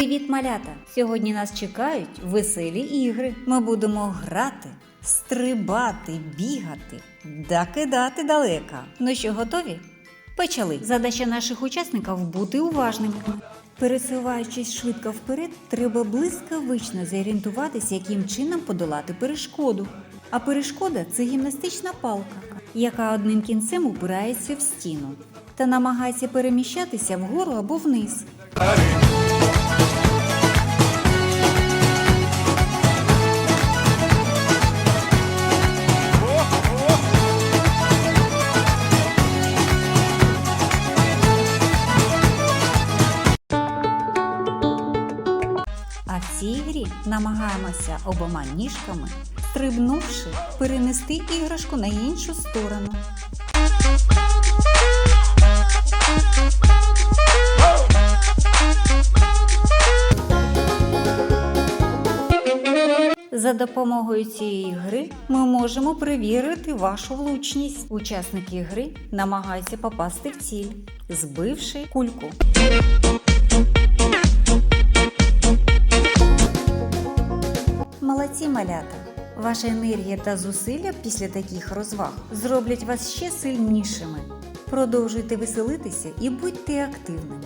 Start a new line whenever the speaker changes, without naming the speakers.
Привіт, малята! Сьогодні нас чекають веселі ігри. Ми будемо грати, стрибати, бігати, да кидати далеко. Ну що, готові? Почали. Задача наших учасників бути уважними. Пересуваючись швидко вперед, треба блискавично зорієнтуватися, яким чином подолати перешкоду. А перешкода це гімнастична палка, яка одним кінцем упирається в стіну та намагається переміщатися вгору або вниз. А в цій грі намагаємося обома ніжками, стрибнувши, перенести іграшку на іншу сторону. За допомогою цієї гри ми можемо перевірити вашу влучність. Учасники гри намагаються попасти в ціль, збивши кульку. Молодці малята! Ваша енергія та зусилля після таких розваг зроблять вас ще сильнішими. Продовжуйте веселитися і будьте активними.